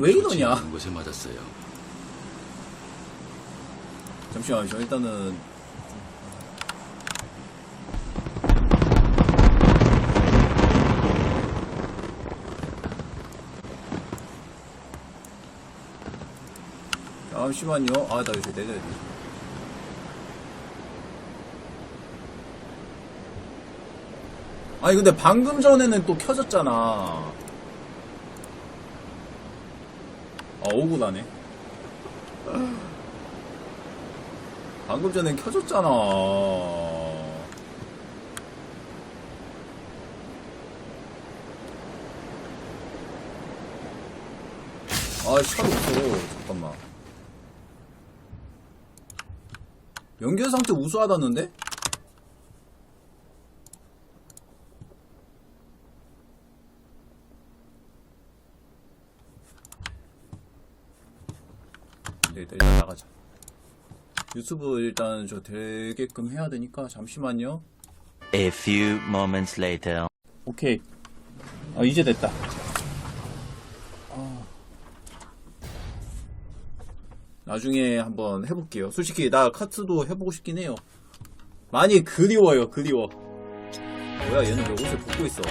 왜 이러냐? 곳에 맞았어요. 잠시만요. 저 일단은 잠시만요. 아, 나 이제 내려야 돼. 아니 근데 방금 전에는 또 켜졌잖아. 아 억울하네. 방금 전엔 켜졌잖아. 아, 샷 없어. 잠깐만. 연결 상태 우수하다는데? 네, 일단 일단 나가자. 유튜브 일단 저 되게끔 해야 되니까 잠시만요. A few moments later. 오케이. 아, 이제 됐다. 아. 나중에 한번 해볼게요. 솔직히 나 카트도 해보고 싶긴 해요. 많이 그리워요, 그리워. 뭐야, 얘는 왜 옷을 벗고 있어?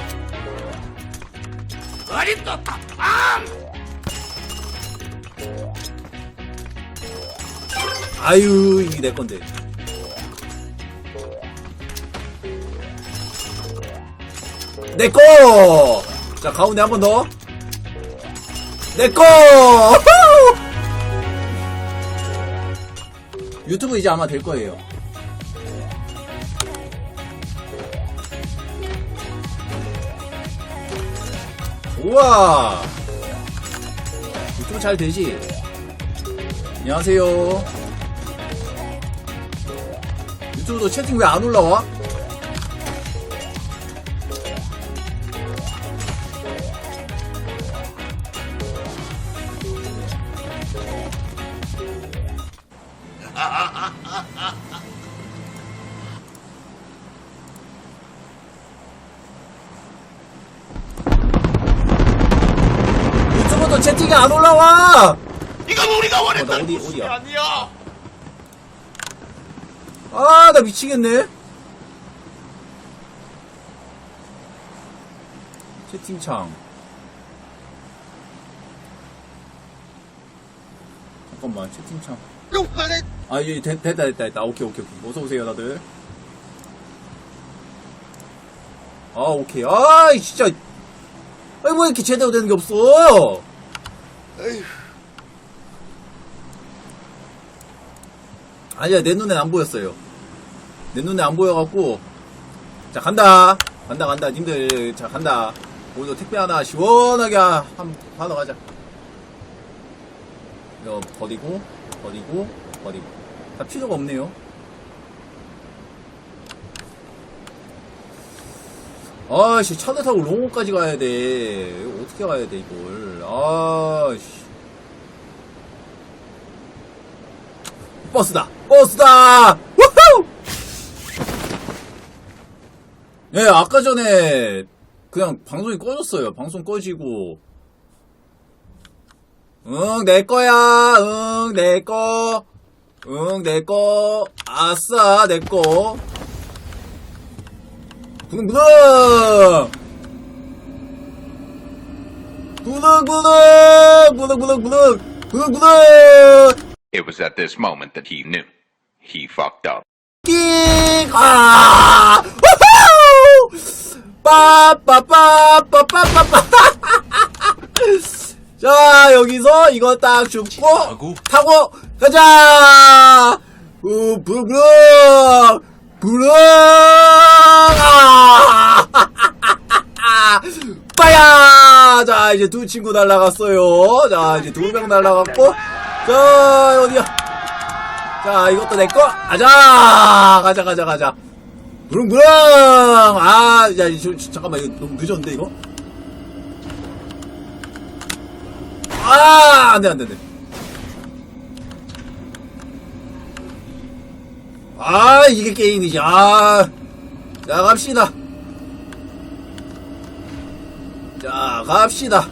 아 유, 이게 내 건데. 내 거! 자, 가운데 한 번 더. 내 거! 유튜브 이제 아마 될 거예요. 우와! 유튜브 잘 되지? 안녕하세요. 유튜브도 채팅 왜 안 올라와? 유튜브도 채팅이 안 올라와! 이건 우리가 어, 나 원했던 어디, 모습이 어디야? 아니야. 아, 나 미치겠네. 채팅창. 잠깐만, 채팅창. 아, 예, 됐, 됐다, 됐다, 됐다. 오케이, 오케이, 오케이. 어서오세요, 다들. 아, 오케이. 아, 진짜. 아니, 뭐 이렇게 제대로 되는 게 없어! 에휴. 아니야, 내 눈엔 안 보였어요. 내 눈에 안 보여갖고. 자, 간다. 간다, 간다. 님들, 자, 간다. 오늘도 택배 하나 시원하게 한, 하러 가자. 이거 버리고, 버리고, 버리고. 다 필요가 없네요. 아씨, 차를 타고 롱호까지 가야 돼. 어떻게 가야 돼, 이걸. 아씨. 버스다! 버스다! 예, 아까 전에 그냥 방송이 꺼졌어요. 방송 꺼지고. 응, 내 거야. 응, 내 거. 응, 내 거. 아싸, 내 거. 부릉부릉! 부릉부릉! 부릉부릉부릉! 부릉부릉! It was at this moment that he knew. He fucked up. 끽! 아! 빠빠빠빠빠빠빠! 자, 여기서 이거 딱 줍고, 타고, 가자! 우, 부릉! 부릉! 아! 빠야! 자, 이제 두 친구 날라갔어요. 자, 이제 두 명 날라갔고, 자, 어디야? 자, 이것도 내 거. 가자, 가자, 가자, 가자. 부릉부릉. 아, 야, 저, 저, 잠깐만, 이거 너무 늦었는데 이거? 아, 안 돼, 안 돼, 안 돼. 아, 이게 게임이지. 아, 자, 갑시다. 자, 갑시다.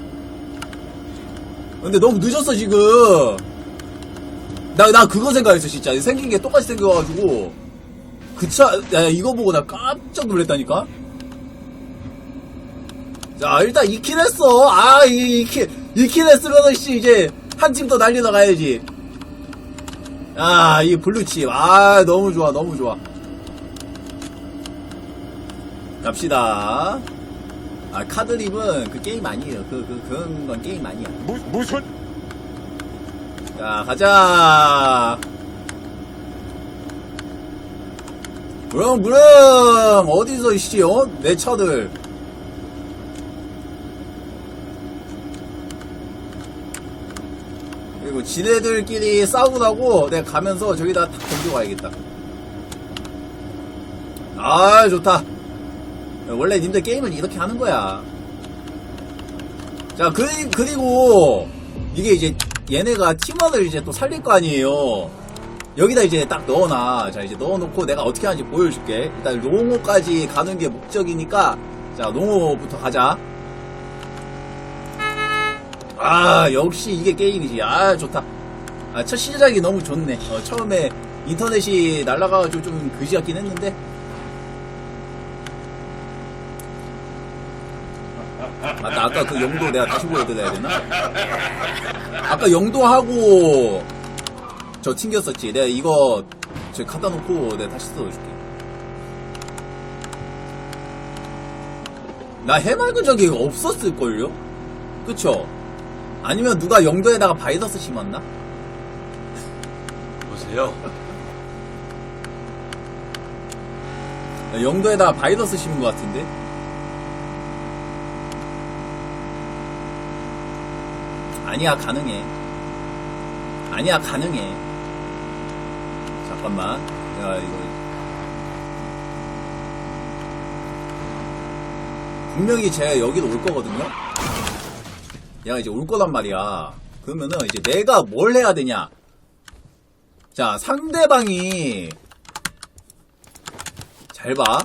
근데 너무 늦었어 지금 나 나 그거 생각했어 진짜 생긴 게 똑같이 생겨가지고 그 차 야, 이거 보고 나 깜짝 놀랐다니까? 자 일단 2킬 했어. 아이 2킬 2킬 했으면 씨 이제 한 팀 더 날리러 가야지. 아 이 블루칩 아 너무 좋아 너무 좋아. 갑시다. 아 카드립은 그 게임 아니에요. 그, 그 그런 건 게임 아니야. 무, 무슨? 자, 가자. 부릉, 부릉! 어디서, 이씨, 어? 내 차들. 그리고 지네들끼리 싸우고 나고 내가 가면서 저기다 탁 던지고 가야겠다. 아, 좋다. 원래 님들 게임을 이렇게 하는 거야. 자, 그리, 그리고, 이게 이제, 얘네가 팀원을 이제 또 살릴 거 아니에요. 여기다 이제 딱 넣어놔. 자, 이제 넣어놓고 내가 어떻게 하는지 보여줄게. 일단 롱호까지 가는 게 목적이니까, 자, 롱호부터 가자. 아, 역시 이게 게임이지. 아, 좋다. 아, 첫 시작이 너무 좋네. 어, 처음에 인터넷이 날아가가지고 좀 그지 같긴 했는데, 맞다 아까 그 영도 내가 다시 보여드려야 되나? 아까 영도하고 저 튕겼었지 내가 이거 저 갖다 놓고 내가 다시 써줄게 나 해맑은 적이 없었을걸요? 그쵸? 아니면 누가 영도에다가 바이러스 심었나? 보세요 나 영도에다가 바이러스 심은 것 같은데? 아니야 가능해 아니야 가능해 잠깐만. 내가 이거. 분명히 제가 여기로 올 거거든요? 얘가 이제 올 거란 말이야. 그러면은 이제 내가 뭘 해야 되냐? 자 상대방이 잘 봐.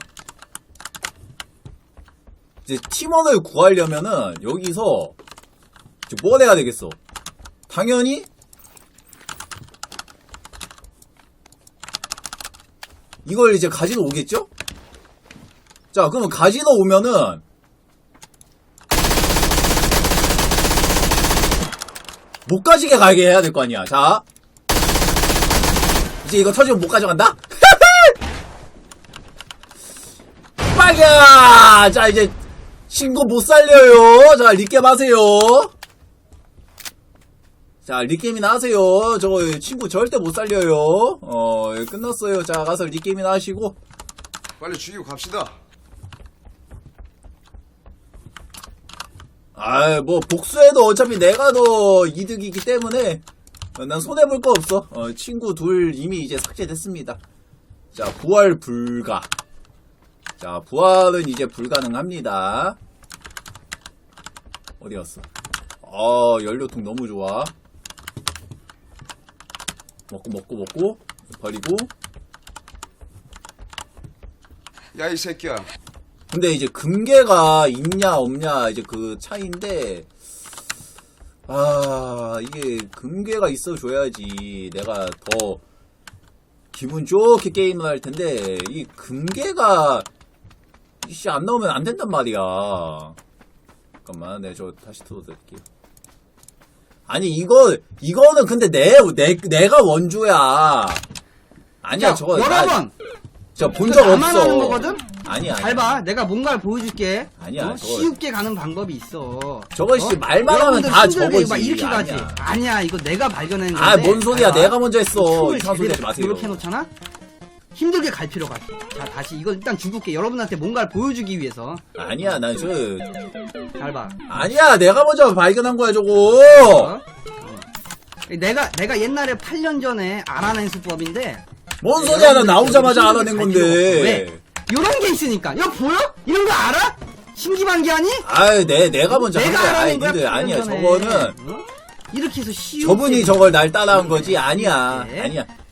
이제 팀원을 구하려면은 여기서 뭘 해야 되겠어? 당연히 이걸 이제 가지러 오겠죠? 자, 그러면 가지러 오면은 못 가지게 가게 해야 될 거 아니야. 자, 이제 이거 터지면 못 가져간다? 빨야! 자, 이제 친구 못 살려요. 자, 리겜 하세요. 자, 리게임이나 하세요. 저거 친구 절대 못 살려요. 어, 예, 끝났어요. 자, 가서 리게임이나 하시고. 빨리 죽이고 갑시다. 아, 뭐 복수해도 어차피 내가 더 이득이기 때문에 어, 난 손해 볼 거 없어. 어, 친구 둘 이미 이제 삭제됐습니다. 자, 부활 불가. 자, 부활은 이제 불가능합니다. 어디 갔어? 어, 연료통 너무 좋아. 먹고 먹고 먹고 버리고. 야 이 새끼야. 근데 이제 금괴가 있냐 없냐 이제 그 차이인데 아 이게 금괴가 있어 줘야지 내가 더 기분 좋게 게임을 할 텐데 이 금괴가 이씨 안 나오면 안 된단 말이야 잠깐만 내가 저 다시 틀어드릴게요 아니 이거 이거는 근데 내, 내 내가 원조야 아니야 자, 저거 여러분 저본 적 나만 없어 하는 거거든? 아니야 잘 봐. 내가 뭔가를 보여줄게. 아니야, 어? 저거- 쉽게 가는 방법이 있어. 저거 씨 말만 하면 여러분들 다 힘들게 저거지. 막 이렇게 가지. 아니야. 아니야, 이거 내가 발견한 건데. 아, 뭔 소리야. 잘 봐. 내가 먼저 했어. 이상한 소리 하지 마세요. 이렇게 해놓잖아? 힘들게 갈 필요가 없어. 자, 다시 이거 일단 죽을게. 여러분한테 뭔가를 보여주기 위해서. 아니야, 난 저, 잘 봐. 아니야, 내가 먼저 발견한 거야, 저거. 어? 어. 내가, 내가 옛날에 8년 전에 알아낸 수법인데. 뭔 소리야, 나 나오자마자 알아낸. 건데. 왜? 요런 게 있으니까. 이거 보여? 이런 거 알아? 신기반기하니? 아유, 내, 내가 먼저 한 내가 거야. 알아낸 8년 아니야, 전에. 저거는. 어? 이렇게 해서 쉬운 저분이 저걸 날 따라한 거지. 아니야. 쉽게. 아니야.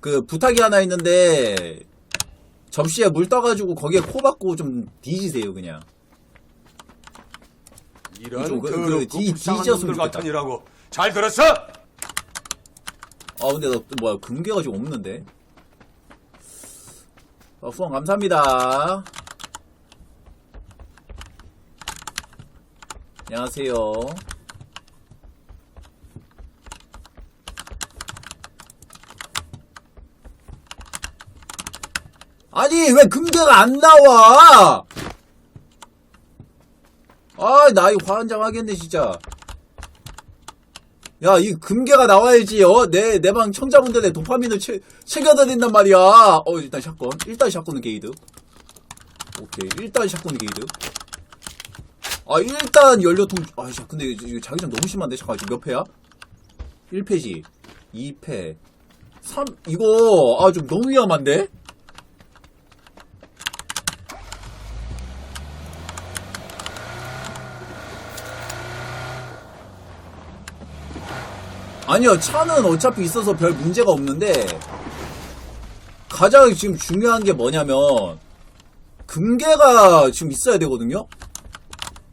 그, 부탁이 하나 있는데, 접시에 물 떠가지고 거기에 코 박고 좀 뒤지세요, 그냥. 이런 좀 그- 더럽고 그 뒤- 불쌍한 뒤졌으면 놈들 좋겠다. 같으니라고 잘 들었어? 아, 근데 너, 뭐야, 금괴가 지금 없는데? 아, 후원 감사합니다. 안녕하세요. 아니, 왜 금괴가 안 나와? 아, 나 이거 화한장 하겠네, 진짜. 야, 이 금괴가 나와야지, 어? 내, 내 방 청자분들의 도파민을 채, 챙겨야 된단 말이야. 어, 일단 샷건. 일단 샷건은 게이드. 오케이. 일단 샷건은 게이드. 아, 일단 연료통, 아, 자, 근데 자기장 너무 심한데? 지금 몇 패야? 1패지. 2패. 3, 이거, 아, 좀 너무 위험한데? 아니요, 차는 어차피 있어서 별 문제가 없는데, 가장 지금 중요한 게 뭐냐면, 금괴가 지금 있어야 되거든요?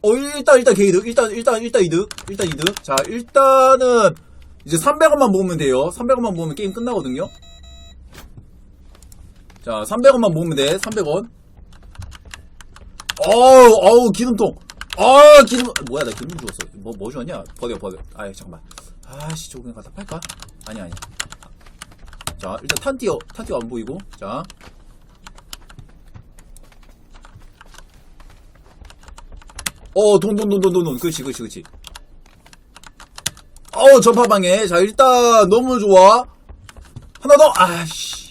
어, 일단, 일단 게이득. 일단, 일단, 일단 이득. 일단 이득. 자, 일단은, 이제 300원만 모으면 돼요. 300원만 모으면 게임 끝나거든요? 자, 300원만 모으면 돼. 300원. 어우, 어우, 기름통. 아, 기름, 뭐야, 나 기름 주웠어. 뭐, 뭐 주웠냐? 버려, 버려. 아이, 잠깐만. 아씨, 저거 그냥 갖다 팔까? 아니, 아니. 자, 일단 탄티어, 탄티어 안 보이고. 자. 어, 돈, 돈, 돈, 돈, 돈, 돈. 그렇지, 그렇지, 그렇지. 어우, 전파방에. 자, 일단, 너무 좋아. 하나 더! 아씨.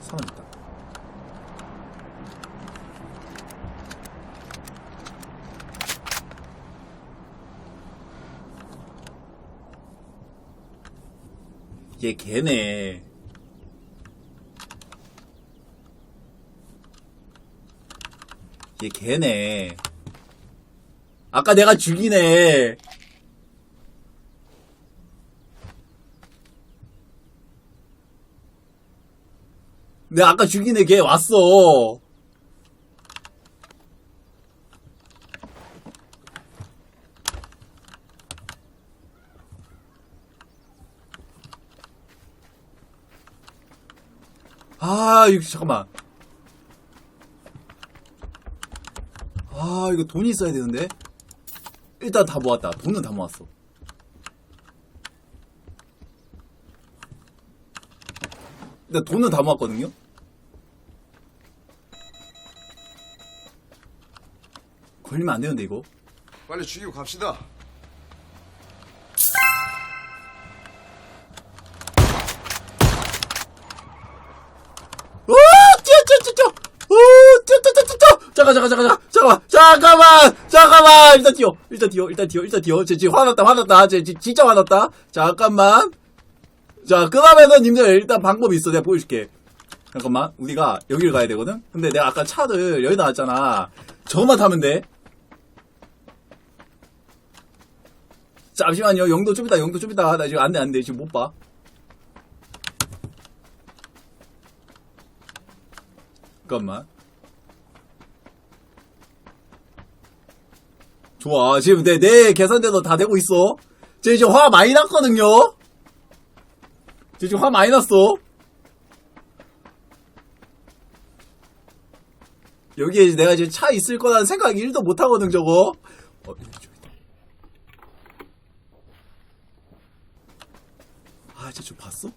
사람 있다. 얘 걔네. 얘 걔네. 아까 내가 죽이네. 내가 아까 죽이네 걔 왔어. 아, 이거 잠깐만. 아, 이거 돈이 있어야 되는데. 일단 다 모았다. 돈은 다 모았어. 근데 돈은 다 모았거든요. 걸리면 안 되는데 이거. 빨리 죽이고 갑시다. 잠깐, 잠깐, 잠깐, 잠깐, 잠깐만, 잠깐만. 일단 뛰어, 일단 뛰어, 일단 뛰어, 일단 뛰어. 쟤 지금 화났다, 화났다. 쟤 지- 진짜 화났다. 잠깐만. 자, 그 다음에는 님들 일단 방법이 있어. 내가 보여줄게. 잠깐만, 우리가 여기를 가야 되거든? 근데 내가 아까 차를 여기 나왔잖아. 저것만 타면 돼. 잠시만요. 영도 좀 이따, 영도 좀 이따. 나 지금 안 돼, 안 돼. 지금 못 봐. 잠깐만. 좋아. 지금 내, 내 계산대도 다 되고 있어. 쟤 지금 화 많이 났거든요? 쟤 지금 화 많이 났어. 여기에 내가 지금 차 있을 거라는 생각 1도 못 하거든, 저거. 어. 아, 쟤 좀 봤어?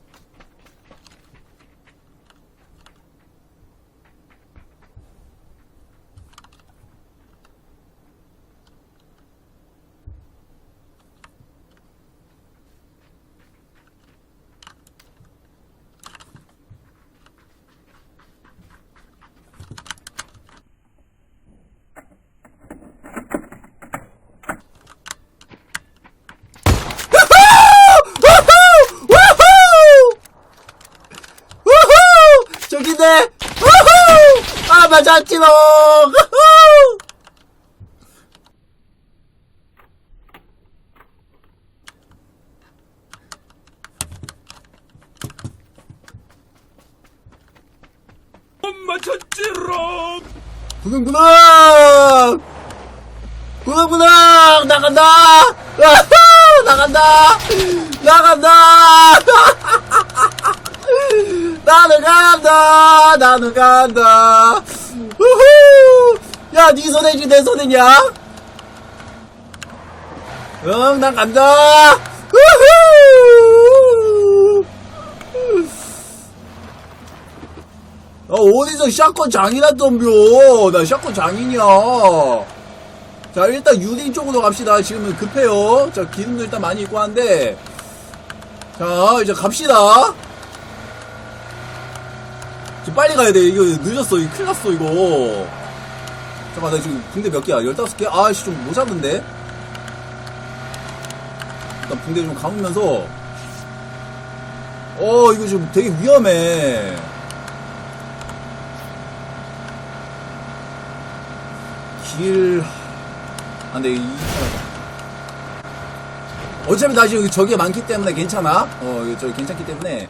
맞았지롱! 맞췄지롱! 구능구능! 구능구능! 나간다! 나간다! 나간다! 나는 간다! 나는 간다! 야, 네 손해지, 내 손해냐? 응, 난 간다! 우후! 어, 어디서 샷건 장이나 덤벼. 나 샷건 장인이야. 자, 일단 유딩 쪽으로 갑시다. 지금은 급해요. 자, 기름도 일단 많이 있고 한데. 자, 이제 갑시다. 지금 빨리 가야 돼. 이거 늦었어. 이거 큰일 났어, 이거. 잠깐만, 나 지금 붕대 몇 개야? 15개? 아씨, 좀 모자른데? 일단 붕대 좀 감으면서. 어, 이거 지금 되게 위험해. 길, 아, 근데 이, 어차피 나 지금 저게 많기 때문에 괜찮아. 어, 저기 괜찮기 때문에.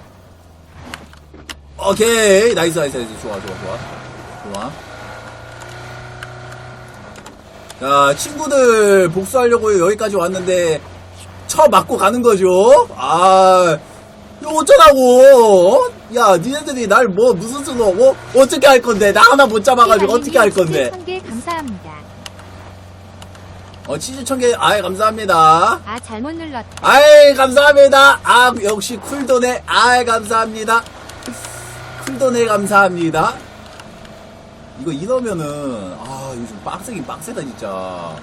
오케이. 나이스, 나이스, 나이스. 좋아, 좋아, 좋아. 좋아. 자, 친구들 복수하려고 여기까지 왔는데, 쳐 맞고 가는 거죠? 아, 이거 어쩌라고? 어? 야, 니네들이 날 뭐, 무슨 수로, 어? 어떻게 할 건데? 나 하나 못 잡아가지고 어떻게 할 건데? 천개 감사합니다. 어, 치즈 천 개, 아이, 감사합니다. 아 잘못 눌렀다. 아이, 감사합니다. 아, 역시 쿨도네, 아이, 감사합니다. 쿨도네, 감사합니다. 이거 이러면은, 아, 좀 빡세긴 빡세다, 진짜.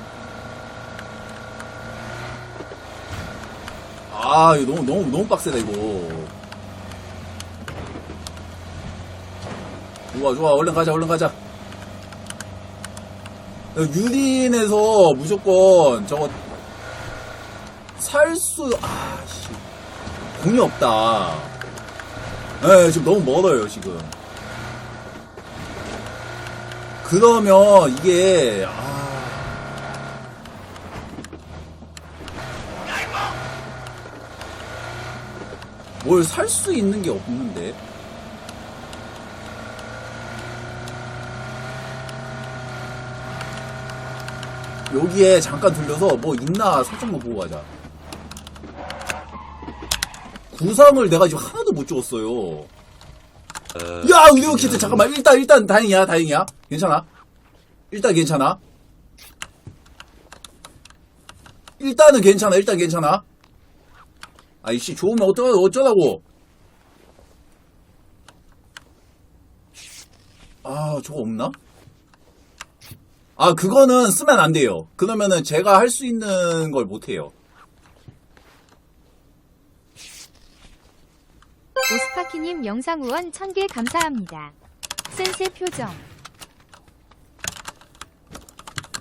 아, 이거 너무, 너무, 너무 빡세다, 이거. 좋아, 좋아, 얼른 가자, 얼른 가자. 유린에서 무조건 저거 살 수, 아, 씨. 공이 없다. 예, 지금 너무 멀어요, 지금. 그러면 이게, 아. 뭘살 수 있는 게 없는데. 여기에 잠깐 들려서 뭐 있나 살짝만 보고 가자. 구상을 내가 지금 하나도 못 찍었어요. 야, 의료 키트 잠깐만. 일단 일단 다행이야, 다행이야. 괜찮아. 일단 괜찮아. 일단은 괜찮아. 일단 괜찮아. 아이씨, 좋으면 어쩌 어쩌라고. 아, 저거 없나? 아, 그거는 쓰면 안 돼요. 그러면은 제가 할 수 있는 걸 못 해요. 오스파키님 영상 후원 천개 감사합니다. 센세 표정.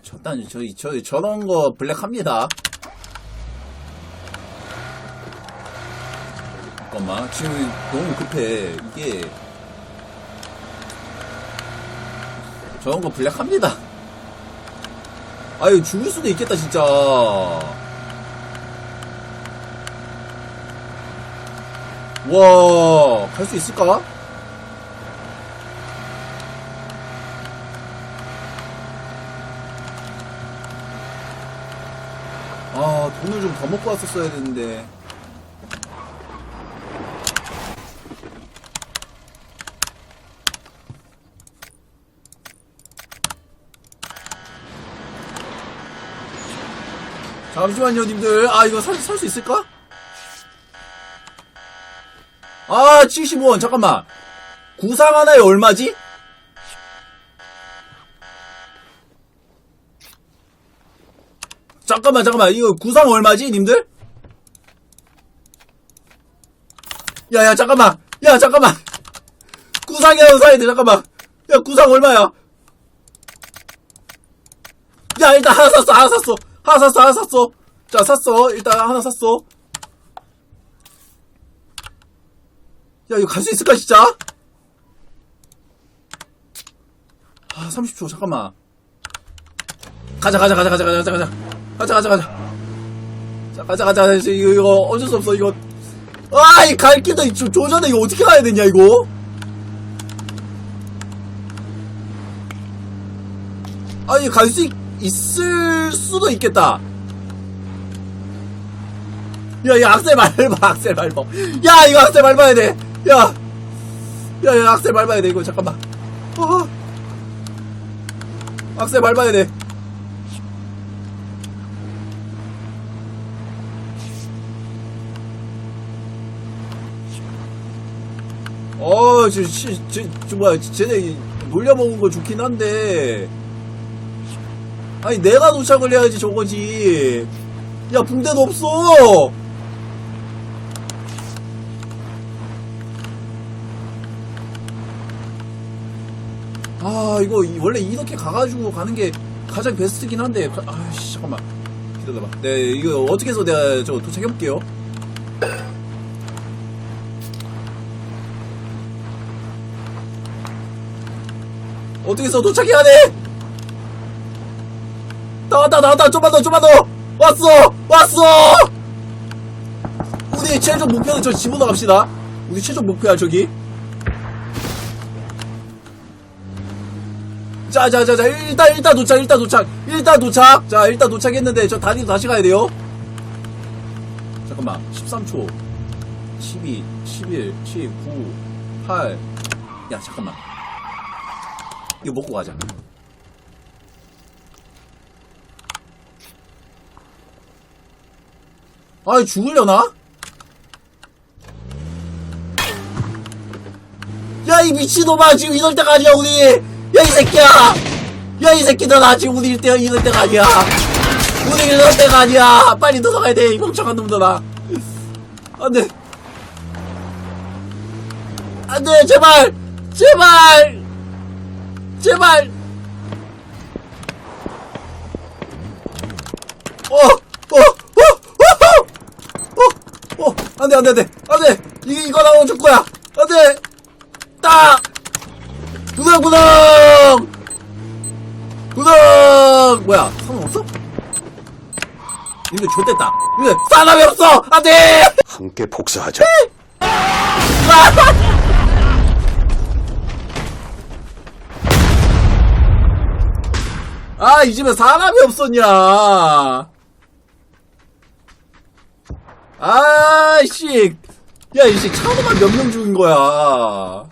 저단 저희 저희 저런 거 블랙합니다. 잠깐만 지금 너무 급해 이게 저런 거 블랙합니다. 아유 죽을 수도 있겠다 진짜. 와, 갈 수 있을까? 아, 돈을 좀 더 먹고 왔었어야 되는데. 잠시만요, 님들. 아, 이거 살, 살수 있을까? 아, 75원. 잠깐만. 구상 하나에 얼마지? 잠깐만, 잠깐만. 이거 구상 얼마지, 님들? 야, 야, 잠깐만. 야, 잠깐만. 구상이라도 사야 돼, 잠깐만. 야, 구상 얼마야? 야, 일단 하나 샀어, 하나 샀어. 하나 샀어, 하나 샀어. 자, 샀어. 일단 하나 샀어. 야, 이거 갈 수 있을까, 진짜? 아 30초 잠깐만 가자 가자 가자 가자 가자 가자 가자 가자 가자 가자 자 가자 가자 가자. 이거 이거 어쩔 수 없어 이거 아 이 갈 길도 좀 조전에 이거 어떻게 가야 되냐 이거 아니 갈 수 있을 수도 있겠다 야, 이 악셀 밟아, 악셀 밟아. 야, 이거 악셀 밟아야 돼. 야, 야, 야, 악셀 밟아야 돼. 이거 잠깐만. 어, 악셀 밟아야 돼. 어, 저, 씨, 저, 저, 뭐야, 쟤네 놀려먹은 거 좋긴 한데. 아니, 내가 도착을 해야지, 저거지. 야, 붕대도 없어! 아, 이거, 이- 원래 이렇게 가가지고 가는 게 가장 베스트긴 한데. 가- 아씨, 잠깐만. 기다려봐. 네, 이거 어떻게 해서 내가 저 도착해 볼게요. 어떻게 해서 도착해야 돼! 나왔다, 나왔다! 좀만 더, 좀만 더! 왔어! 왔어! 우리 최종 목표는 저 집으로 갑시다. 우리 최종 목표야, 저기. 자, 자, 자, 자, 일단, 일단 도착, 일단 도착, 일단 도착. 자, 일단 도착했는데, 저 다리도 다시 가야 돼요. 잠깐만, 13초. 12, 11, 10, 9, 8. 야, 잠깐만. 이거 먹고 가자. 아이, 죽으려나? 야, 이 미친놈아, 지금 이럴 때가 아니야, 우리! 야, 이 새끼야! 야, 이 새끼들, 나 지금 우리 때, 이럴 때가 아니야! 우리 이럴 때가 아니야! 빨리 들어가야 돼, 이 멍청한 놈들아! 안 돼! 안 돼, 제발! 제발! 제발! 어! 어! 어! 어! 어! 어! 안 돼, 안 돼, 안 돼! 안 돼! 이거, 이거 나오면 죽 거야! 안 돼! 딱! 구덩구덩! 구덩! 뭐야, 상관없어? 이거 좆됐다. 이거 사람이 없어! 안 돼! 함께 복사하자. 아, 이 집에 사람이 없었냐. 아, 씨. 야, 이씨 차도만 몇 명 죽인 거야.